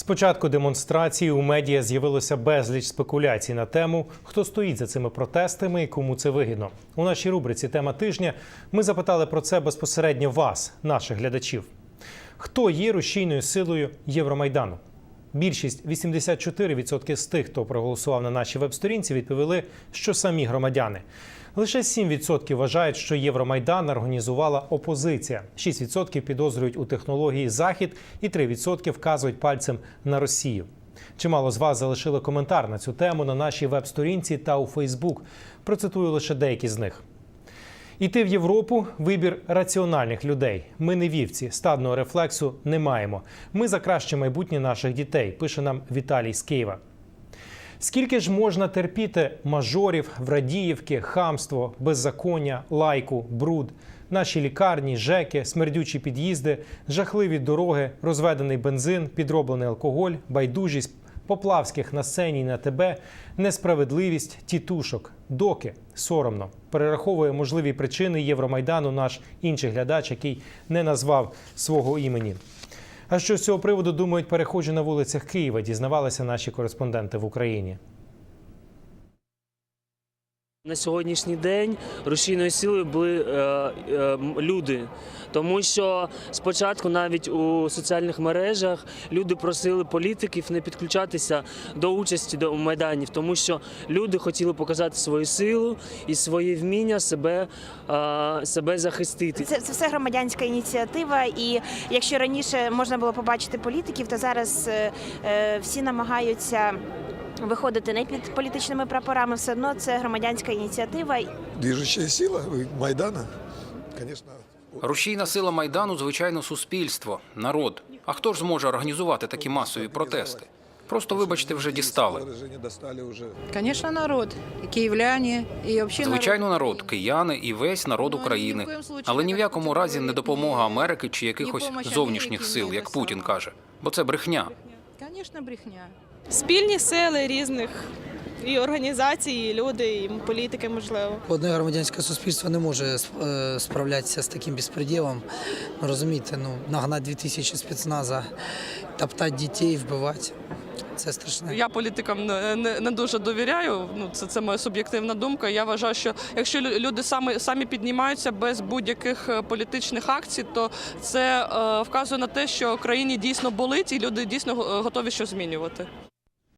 З початку демонстрації у медіа з'явилося безліч спекуляцій на тему, хто стоїть за цими протестами і кому це вигідно. У нашій рубриці Тема тижня ми запитали про це безпосередньо вас, наших глядачів. Хто є рушійною силою Євромайдану? Більшість 84% з тих, хто проголосував на нашій веб-сторінці, відповіли, що самі громадяни. Лише 7% вважають, що Євромайдан організувала опозиція. 6% підозрюють у технології Захід і 3% вказують пальцем на Росію. Чимало з вас залишили коментар на цю тему на нашій веб-сторінці та у Фейсбук. Процитую лише деякі з них. Іти в Європу вибір раціональних людей. Ми не вівці, стадного рефлексу не маємо. Ми за краще майбутнє наших дітей, пише нам Віталій з Києва. Скільки ж можна терпіти мажорів, врадіївки, хамство, беззаконня, лайку, бруд, наші лікарні, ЖЕКи, смердючі під'їзди, жахливі дороги, розведений бензин, підроблений алкоголь, байдужість, поплавських на сцені на тебе, несправедливість, тітушок, доки? Соромно. Перераховує можливі причини Євромайдану наш інший глядач, який не назвав свого імені. А що з цього приводу думають перехожі на вулицях Києва? Дізнавалися наші кореспонденти в Україні. На сьогоднішній день рушійною силою були е, е, люди, тому що спочатку навіть у соціальних мережах люди просили політиків не підключатися до участі до майданів, тому що люди хотіли показати свою силу і своє вміння себе, е, себе захистити. Це, це все громадянська ініціатива. І якщо раніше можна було побачити політиків, то зараз е, е, всі намагаються виходити не під політичними прапорами. Все одно це громадянська ініціатива. Движущая сила Майдана, конечно, Рушійна сила майдану, звичайно, суспільство, народ. А хто ж зможе організувати такі масові протести? Просто, вибачте, вже дістали. Конечно, народ, и киевляне, и вообще Звичайно, народ, кияни і весь народ України. Але ні в якому разі не допомога Америки чи якихось зовнішніх сил, як Путін каже. Бо це брехня. Конечно, брехня. Спільні сили різних і організацій, і люди, і політики, можливо. Одне громадянське суспільство не може е, справлятися з таким безпреділом. Ну, розумієте, ну, нагнати 2000 спецназа, топтати дітей, вбивати. Це страшне. Я політикам не, не, не дуже довіряю. Ну це, це моя суб'єктивна думка. Я вважаю, що якщо лю- люди самі самі піднімаються без будь-яких е, політичних акцій, то це е, вказує на те, що країні дійсно болить, і люди дійсно готові щось змінювати.